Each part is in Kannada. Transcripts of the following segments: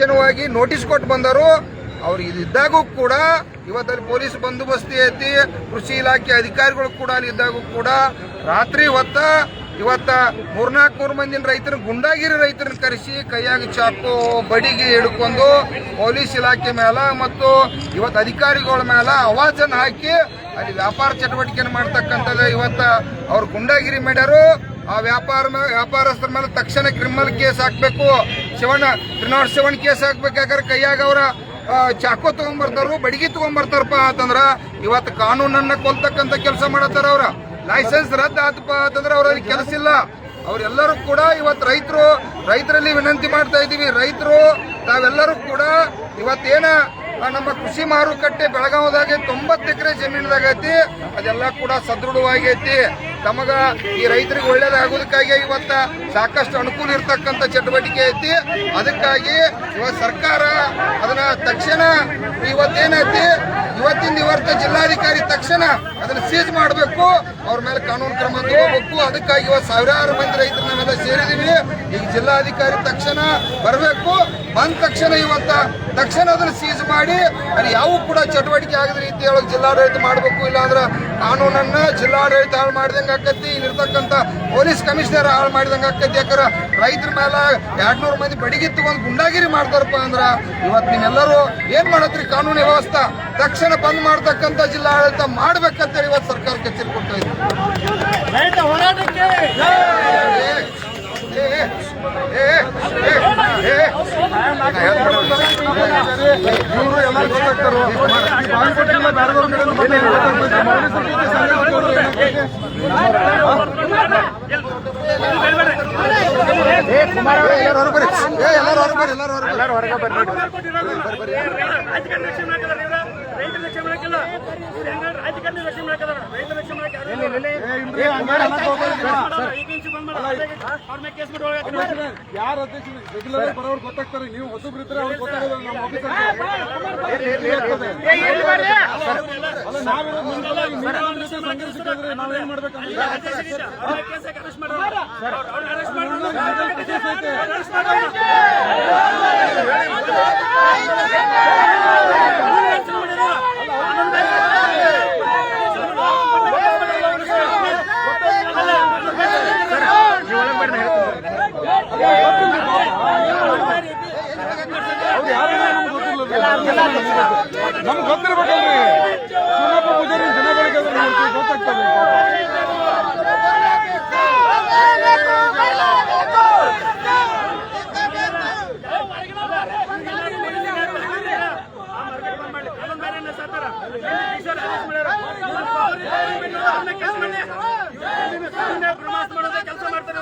ತಕ್ಷಣವಾಗಿ ನೋಟಿಸ್ ಕೊಟ್ಟು ಬಂದರು. ಅವ್ರು ಇದ್ದಾಗೂ ಕೂಡ ಇವತ್ತಲ್ಲಿ ಪೊಲೀಸ್ ಬಂದೋಬಸ್ತಿ ಐತಿ. ಕೃಷಿ ಇಲಾಖೆ ಅಧಿಕಾರಿಗಳು ಕೂಡ ಅಲ್ಲಿ ಇದ್ದಾಗೂ ಕೂಡ ರಾತ್ರಿ ಹೊತ್ತ ಇವತ್ತ ಮೂರ್ನಾಲ್ಕು ಮೂರು ಮಂದಿನ ರೈತರ ಗುಂಡಾಗಿರಿ ರೈತರನ್ನ ಕರೆಸಿ ಕೈಯಾಗಿ ಚಾಕು, ಬಡಿಗೆ ಹಿಡ್ಕೊಂಡು ಪೊಲೀಸ್ ಇಲಾಖೆ ಮೇಲೆ ಮತ್ತು ಇವತ್ತು ಅಧಿಕಾರಿಗಳ ಮೇಲೆ ಅವಾಜನ್ನು ಹಾಕಿ ಅಲ್ಲಿ ವ್ಯಾಪಾರ ಚಟುವಟಿಕೆಯನ್ನು ಮಾಡ್ತಕ್ಕಂಥದ್ದು ಇವತ್ತ ಅವ್ರು ಗುಂಡಾಗಿರಿ ಮಾಡ್ಯಾರು ಆ ವ್ಯಾಪಾರ ವ್ಯಾಪಾರಸ್ಥರ ಮೇಲೆ ತಕ್ಷಣ ಕ್ರಿಮಿನಲ್ ಕೇಸ್ ಹಾಕ್ಬೇಕು. Shivanna three not seven case ಹಾಕ್ಬೇಕಾದ್ರೆ ಕೈಯಾಗ ಅವರ ಚಾಕು ತಗೊಂಡ್ಬರ್ತಾರು ಬಡಿಗೆ ತಗೊಂಡ್ಬರ್ತಾರಪ್ಪ ಅಂತಂದ್ರ ಇವತ್ತು ಕಾನೂನನ್ನ ಕೊಲ್ತಕ್ಕಂತ ಕೆಲಸ ಮಾಡತ್ತಾರ ಅವ್ರ. ಲೈಸೆನ್ಸ್ ರದ್ದು ಆತಪ್ಪ ಅಂತಂದ್ರೆ ಅವ್ರಲ್ಲಿ ಕೆಲಸ ಇಲ್ಲ. ಅವರೆಲ್ಲರೂ ಕೂಡ ಇವತ್ತು ರೈತರು, ರೈತರಲ್ಲಿ ವಿನಂತಿ ಮಾಡ್ತಾ ಇದ್ದೀವಿ. ರೈತರು, ತಾವೆಲ್ಲರೂ ಕೂಡ ಇವತ್ತೇನ ನಮ್ಮ ಕೃಷಿ ಮಾರುಕಟ್ಟೆ ಬೆಳಗಾವದಾಗ ತೊಂಬತ್ತು ಎಕರೆ ಜಮೀನದಾಗ ಐತಿ ಅದೆಲ್ಲ ಕೂಡ ಸದೃಢವಾಗೈತಿ ತಮಗ ಈ ರೈತರಿಗೆ ಒಳ್ಳೇದಾಗೋದಕ್ಕಾಗಿ ಇವತ್ತ ಸಾಕಷ್ಟು ಅನುಕೂಲ ಇರ್ತಕ್ಕಂಥ ಚಟುವಟಿಕೆ ಐತಿ. ಅದಕ್ಕಾಗಿ ಇವತ್ತು ಸರ್ಕಾರ ಅದನ್ನ ತಕ್ಷಣ ಇವತ್ತೇನೈತಿ? ಇವತ್ತಿನ ಇವತ್ತ ಜಿಲ್ಲಾಧಿಕಾರಿ ತಕ್ಷಣ ಅದನ್ನ ಸೀಜ್ ಮಾಡಬೇಕು. ಅವ್ರ ಮೇಲೆ ಕಾನೂನು ಕ್ರಮ ತಗೋಬೇಕು. ಅದಕ್ಕಾಗಿ ಇವತ್ತು ಸಾವಿರಾರು ಮಂದಿ ರೈತರು ನಾವೆಲ್ಲ ಸೇರಿದೀವಿ. ಈಗ ಜಿಲ್ಲಾಧಿಕಾರಿ ತಕ್ಷಣ ಬರಬೇಕು. ಬಂದ ತಕ್ಷಣ ಇವತ್ತ ತಕ್ಷಣ ಅದನ್ನು ಸೀಸ್ ಮಾಡಿ ಅಲ್ಲಿ ಯಾವ ಕೂಡ ಚಟುವಟಿಕೆ ಆಗದ ರೀತಿ ಒಳಗೆ ಜಿಲ್ಲಾಡಳಿತ ಮಾಡಬೇಕು ಇಲ್ಲಾಂದ್ರೆ ಕಾನೂನನ್ನ ಜಿಲ್ಲಾಡಳಿತ ಹಾಳು ಮಾಡಿದಂಗೆ ಆಕತಿ ಇಲ್ಲಿರ್ತಕ್ಕಂಥ ಪೊಲೀಸ್ ಕಮಿಷನರ್ ಹಾಳು ಮಾಡಿದಂಗೆ ಆಕತಿ. ಯಾಕಂದ್ರೆ ರೈತರ ಮೇಲೆ ಎರಡ್ನೂರು ಮಂದಿ ಬಡಿಗೆ ತಗೊಂಡು ಗುಂಡಾಗಿರಿ ಮಾಡ್ತಾರಪ್ಪ ಅಂದ್ರ ಇವತ್ತು ನೀವೆಲ್ಲರೂ ಏನ್ ಮಾಡತ್ರಿ ಕಾನೂನು ವ್ಯವಸ್ಥೆ ತಕ್ಷಣ ಬಂದ್ ಮಾಡ್ತಕ್ಕಂಥ ಜಿಲ್ಲಾಡಳಿತ ಮಾಡ್ಬೇಕಂತೇಳಿ ಇವತ್ತು ಸರ್ಕಾರಕ್ಕೆ ಕಚೇರಿ ಕೊಡ್ತಾ ಇದ್ದೀವಿ ಏ. ಎಲ್ಲರೂ ಗೊತ್ತಾಗ್ತಾರೋ? ಎಲ್ಲರೂ ಹೊರಗೆ ಬರ್ರಿ. ಎಲ್ಲರೂ ಹೊರಗ್ ಬರ್ರಿ, ಎಲ್ಲರೂ ಬರ್ರಿ. ರಾಜಕಾರಣ ರಕ್ಷಣೆ ಮಾಡಕ್ಕಿಲ್ಲ ಇವ್ರ. ರೈತರ ರಕ್ಷಣೆ ಮಾಡಕ್ಕಿಲ್ಲ ಇವ್ರು ಹೆಂಗ ರಾಜಕಾರಣ ರಕ್ಷಣೆ ಮಾಡಕ್ಕಿಲ್ಲ ರೈತ ರಕ್ಷಣೆ ಮಾಡಕ್ಕೆ ಯಾರು ಅವ್ರ ಮೇಲೆ ಕೇಸ್ ಬಿಡೋಳಕ್ಕೆ ಯಾರು ಅಧ್ಯಕ್ಷ ರೆಗ್ಯುಲರ್ ಬರೋರು ಗೊತ್ತಾಗ್ತಾರೆ ನೀವು ಹೊಸಬ್ರು ಇದ್ರೆ ಅವ್ರಿಗೆ ನಮ್ಮ ಆಫೀಸರ್ ಮುಂದೆ ಸಂಘರ್ಷಕ್ಕಾದ್ರೆ ನಾವೇನ್ ಮಾಡ್ಬೇಕಂದ್ರೆ ಕೇಸ್ ಅರೆಸ್ಟ್ ಅವ್ರ ಅರೆಸ್ಟ್ ಕೇಸ್ ಐತೆ. ಅರೆಸ್ಟ್ ಮಾಡೋರು ಅವ್ರು ಯಾರು ನಮ್ಗೆ ಗೊತ್ತಿಲ್ಲ ನಮ್ಗೆ ಗೊತ್ತಿರ್ಬೇಕಲ್ರಿ. ಸುನಪ್ಪ ಪೂಜಾರಿ ಜನಗಳಿಗೆ ಅದು ಗೊತ್ತಾಗ್ತದೆ ಕೆಲಸ ಮಾಡ್ತಾರೆ ಇವರೆಲ್ಲ ಪ್ರವಾಸ ಮಾಡೋದೇ ಕೆಲಸ ಮಾಡ್ತಾರೆ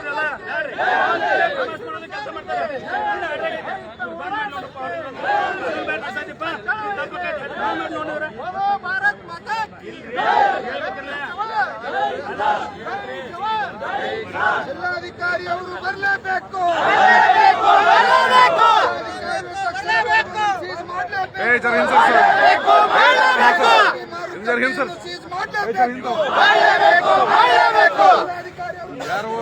ಜಿಲ್ಲಾಧಿಕಾರಿ ಅವರು ಬರಲೇಬೇಕು ಸೀಸ್ ಮಾಡಲೇಬೇಕು ಏ ಜರ ಹಿಂಸರ್ ಸರ್? ಯಾರು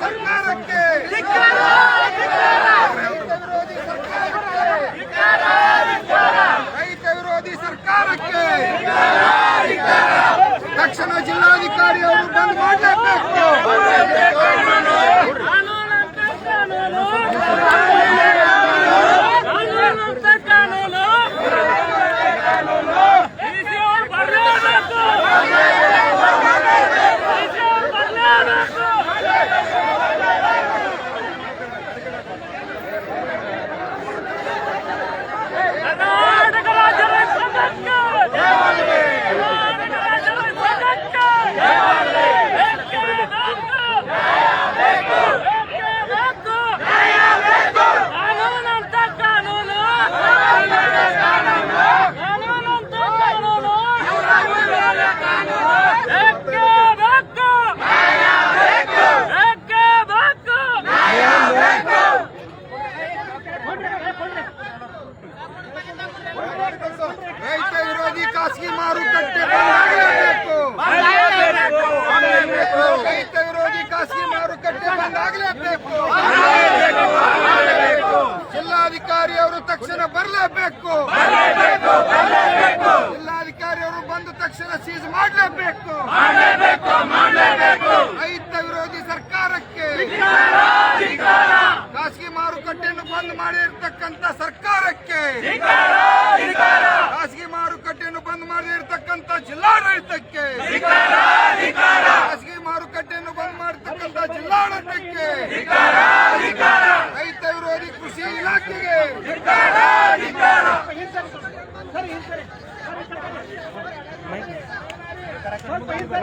ಸರ್ಕಾರಕ್ಕೆ ರೈತ ವಿರೋಧಿ ಸರ್ಕಾರಕ್ಕೆ ತಕ್ಷಣ ಜಿಲ್ಲಾಧಿಕಾರಿ ಅವರು ಬಂದ್ ಮಾಡಲೇಬೇಕು ಕರ್ನಾಟಕ ರಾಜ್ಯ ರೈತ ಸಂಘಕ್ಕೆ ಕರ್ನಾಟಕ ರಾಜ್ಯ ರೈತ ಸಂಘಕ್ಕೆ ಬೇಕೇ ಬೇಕು. ಬೇಕೇ ಬೇಕು. ಕಾನೂನಂತ ಕಾನೂನು ಕಾನೂನಂತ ಕಾನೂನು ಬೇಕೇ ಬೇಕು. ಬಂದಾಗಲೇಬೇಕು ಜಿಲ್ಲಾಧಿಕಾರಿ ಅವರು ತಕ್ಷಣ ಬರಲೇಬೇಕು. ಜಿಲ್ಲಾಧಿಕಾರಿ ಅವರು ಬಂದ ತಕ್ಷಣ ಸೀಸ್ ಮಾಡಲೇಬೇಕು. ರೈತ ವಿರೋಧಿ ಸರ್ಕಾರಕ್ಕೆ. ಖಾಸಗಿ ಮಾರುಕಟ್ಟೆಯನ್ನು ಬಂದ್ ಮಾಡಿರ್ತಕ್ಕಂಥ ಸರ್ಕಾರಕ್ಕೆ ಖಾಸಗಿ ಮಾರುಕಟ್ಟೆಯನ್ನು ಬಂದ್ ಮಾಡಿರ್ತಕ್ಕಂಥ ಜಿಲ್ಲಾಡಳಿತಕ್ಕೆ ಖಾಸಗಿ ಮಾರುಕಟ್ಟೆಯನ್ನು ಬಂದ್ ಮಾಡಿರ್ತಕ್ಕಂಥ ಜಿಲ್ಲಾಡಳಿತಕ್ಕೆ ರೈತ ವಿರೋಧಿ ಕೃಷಿ ಇಲಾಖೆಗೆ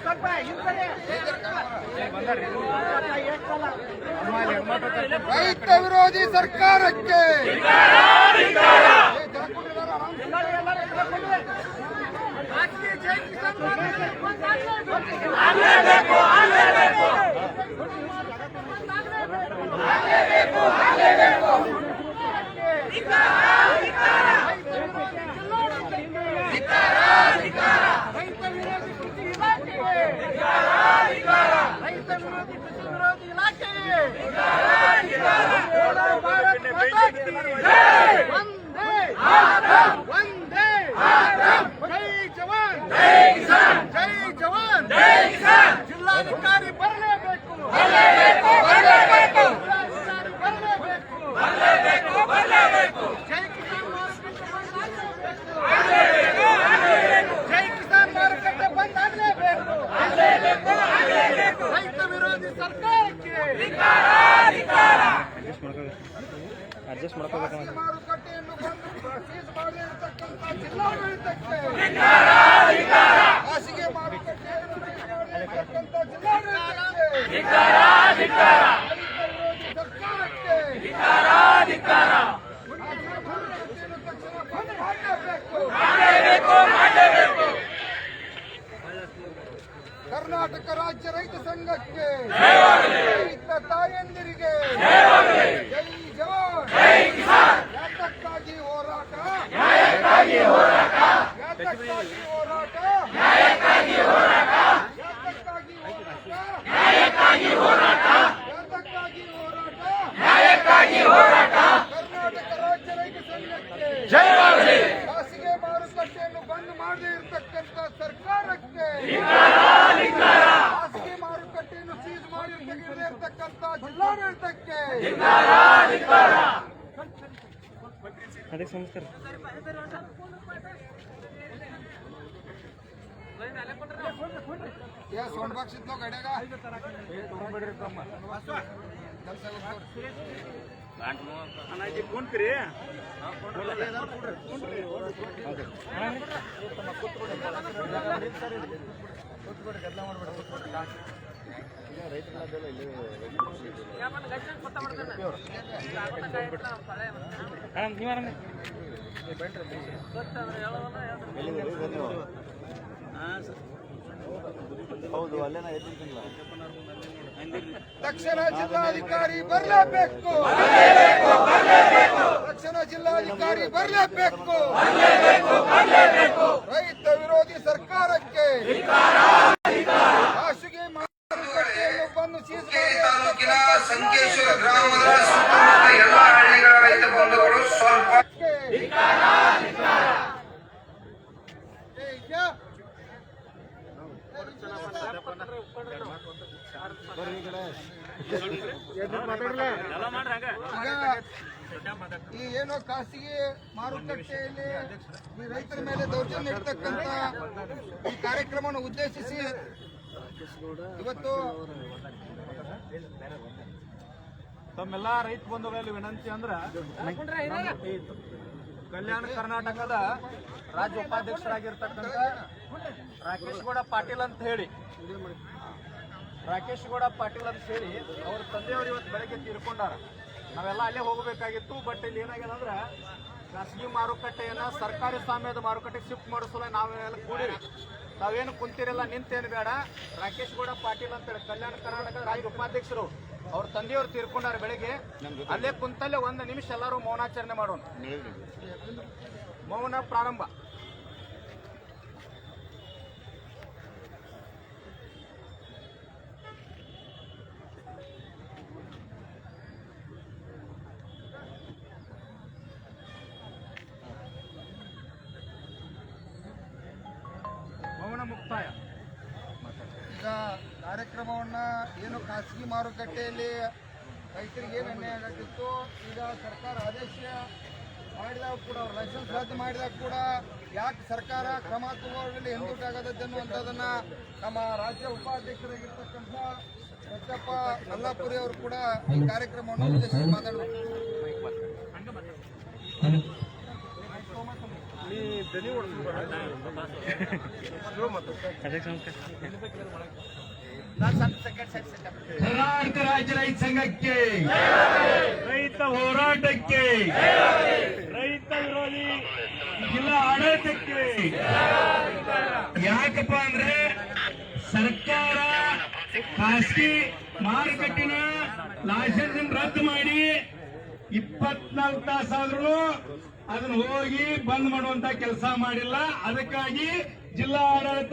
ಸ್ವಲ್ಪ ಹಿಂದೆ ಸರ್ರಿ ಅಲ್ಲಿ. ರೈತ ವಿರೋಧಿ ಸರ್ಕಾರಕ್ಕೆ ರೈತ ವಿರೋಧಿ ಕೃಷಿ ಇಲಾಖೆಗೆ ರೈತ ವಿರೋಧಿ ಕೃಷಿ ವಿರೋಧಿ ಇಲಾಖೆಗೆ ಬೋಲೋ ಭಾರತ್ ಮಾತಾ ಕಿ ವಂದೇ ವಂದೇ ಜೈ ಜವಾನ್ ಜೈ ಜವಾನ್ ಜಿಲ್ಲಾಧಿಕಾರಿ ಬರಲೇಬೇಕು ಜಿಲ್ಲಾಧಿಕಾರಿ ಬರಲೇಬೇಕು ಜೈ ಕಿಸಾನ್ ಮಾರುಕಟ್ಟೆ ಬಂದ್ ಆಗಲೇಬೇಕು. ಜೈ ಕಿಸಾನ್ ಮಾರುಕಟ್ಟೆ ಬಂದ್ ಆಗಲೇಬೇಕು ರೈತ ವಿರೋಧಿ ಸರ್ಕಾರಕ್ಕೆ ಖಾಸಗಿ ಮಾರುಕಟ್ಟೆಯನ್ನು ಬಂದು ಸೀಸ್ ಮಾಡಿರ್ತಕ್ಕಂಥ ಜಿಲ್ಲಾಡಳಿತಕ್ಕೆ ಖಾಸಗಿ ಮಾರುಕಟ್ಟೆಯನ್ನು ಸೀಸ್ ಮಾಡಿರ್ತಕ್ಕಂಥ ಜಿಲ್ಲಾಡಳಿತಕ್ಕೆ ರೈತ ವಿರೋಧಿ ಸರ್ಕಾರಕ್ಕೆ ಖಾಸಗಿ ಮಾರುಕಟ್ಟೆಯನ್ನು ತಕ್ಷಣ ಬಂದ್ ಮಾಡಲೇಬೇಕು ಕರ್ನಾಟಕ ರಾಜ್ಯ ರೈತ ಸಂಘಕ್ಕೆ ರೈತ ತಾಯಂದಿರಿಗೆ ကြီးဟောတာ ಸೌಂಡ್ ಬಾಕ್ಸ್ ಇತ್ತು ಗಡ್ಯಾಗ? ಅಣ್ಣ ಇದು ಕುಂತ್ರಿ ತಕ್ಷಣ ಜಿಲ್ಲಾಧಿಕಾರಿ ಬರಲೇಬೇಕು. ತಕ್ಷಣ ಜಿಲ್ಲಾಧಿಕಾರಿ ಬರಲೇಬೇಕು ರೈತ ವಿರೋಧಿ ಸರ್ಕಾರಕ್ಕೆ ಖಾಸಗಿ ಮಾರುಕಟ್ಟೆಯನ್ನು ಬಂದು ಸೀಸ್ ತಾಲೂಕಿನ ಸಂಕೇಶ್ವರ ಗ್ರಾಮದ ಸುತ್ತಮುತ್ತ ಎಲ್ಲ ಹಳ್ಳಿಗಳ ರೈತ ಬಂಧುಗಳು ಸ್ವಲ್ಪ ಎಲ್ಲ ಮಾಡ್ರಿ ಹಂಗ ಈಗ ಈ ಏನೋ ಖಾಸಗಿ ಮಾರುಕಟ್ಟೆಯಲ್ಲಿ ಈ ರೈತರ ಮೇಲೆ ದೌರ್ಜನ್ಯ ಇರ್ತಕ್ಕಂಥ ಈ ಕಾರ್ಯಕ್ರಮವನ್ನು ಉದ್ದೇಶಿಸಿ ಇವತ್ತು ತಮ್ಮೆಲ್ಲ ರೈತ ಬಂಧುಗಳಲ್ಲಿ ವಿನಂತಿ ಅಂದ್ರ ಕಲ್ಯಾಣ ಕರ್ನಾಟಕದ ರಾಜ್ಯ ಉಪಾಧ್ಯಕ್ಷರಾಗಿರ್ತಕ್ಕಂಥ ರಾಕೇಶ್ ಗೌಡ ಪಾಟೀಲ್ ಅಂತ ಹೇಳಿ ರಾಕೇಶ್ ಗೌಡ ಪಾಟೀಲ್ ಅಂತ ಹೇಳಿ ಅವ್ರ ತಂದೆಯವರು ಇವತ್ತು ಬೆಳಗ್ಗೆ ತೀರ್ಕೊಂಡಾರ. ನಾವೆಲ್ಲ ಅಲ್ಲೇ ಹೋಗಬೇಕಾಗಿತ್ತು ಬಟ್ ಇಲ್ಲಿ ಏನಾಗ್ಯದ ಅಂದ್ರೆ ಖಾಸಗಿ ಮಾರುಕಟ್ಟೆಯನ್ನ ಸರ್ಕಾರಿ ಸ್ವಾಮ್ಯದ ಮಾರುಕಟ್ಟೆಗೆ ಶಿಫ್ಟ್ ಮಾಡಿಸಲು ನಾವೆಲ್ಲ ಕೂಡಿರಿ. ತಾವೇನು ಕುಂತಿರಲ್ಲ ನಿಂತೇನು ಬೇಡ. ರಾಕೇಶ್ ಗೌಡ ಪಾಟೀಲ್ ಅಂತೇಳಿ ಕಲ್ಯಾಣ ಕರ್ನಾಟಕ ರಾಜ್ಯ ಉಪಾಧ್ಯಕ್ಷರು ಅವ್ರ ತಂದೆಯವರು ತೀರ್ಕೊಂಡಾರ ಬೆಳಗ್ಗೆ. ಅಲ್ಲೇ ಕುಂತಲ್ಲೇ ಒಂದು ನಿಮಿಷ ಎಲ್ಲರೂ ಮೌನಾಚರಣೆ ಮಾಡೋಣ. ಮೌನ ಪ್ರಾರಂಭ. ಈಗ ಕಾರ್ಯಕ್ರಮವನ್ನ ಏನು ಖಾಸಗಿ ಮಾರುಕಟ್ಟೆಯಲ್ಲಿ ರೈತರಿಗೆ ಏನು ಅನ್ಯಾಯ ಆಗತ್ತಿತ್ತು ಈಗ ಸರ್ಕಾರ ಆದೇಶ ಮಾಡಿದಾಗ ಕೂಡ ಲೈಸೆನ್ಸ್ ರದ್ದು ಮಾಡಿದಾಗ ಕೂಡ ಯಾಕೆ ಸರ್ಕಾರ ಕ್ರಮ ತಗೊಳ್ಳಿ ಹಿಂದುಟಾಗತ್ತೆ ಅನ್ನುವಂಥದ್ದನ್ನು ನಮ್ಮ ರಾಜ್ಯ ಉಪಾಧ್ಯಕ್ಷರಾಗಿರ್ತಕ್ಕಂಥ ರಚ್ಚಪ್ಪ ಮಲ್ಲಾಪುರಿ ಅವರು ಕೂಡ ಈ ಕಾರ್ಯಕ್ರಮವನ್ನು ಮಾತಾಡಬೇಕು. ಕರ್ನಾಟಕ ರಾಜ್ಯ ರೈತ ಸಂಘಕ್ಕೆ ರೈತ ಹೋರಾಟಕ್ಕೆ, ರೈತ ವಿರೋಧಿ, ಜಿಲ್ಲಾ ಆಡಳಿತಕ್ಕೆ. ಯಾಕಪ್ಪ ಅಂದ್ರೆ ಸರ್ಕಾರ ಖಾಸಗಿ ಮಾರುಕಟ್ಟಿನ ಲೈಸೆನ್ಸ್ ರದ್ದು ಮಾಡಿ ಇಪ್ಪತ್ನಾಲ್ಕು ತಾಸಾದ್ರೂ ಅದನ್ನ ಹೋಗಿ ಬಂದ್ ಮಾಡುವಂತ ಕೆಲಸ ಮಾಡಿಲ್ಲ. ಅದಕ್ಕಾಗಿ ಜಿಲ್ಲಾ ಆಡಳಿತ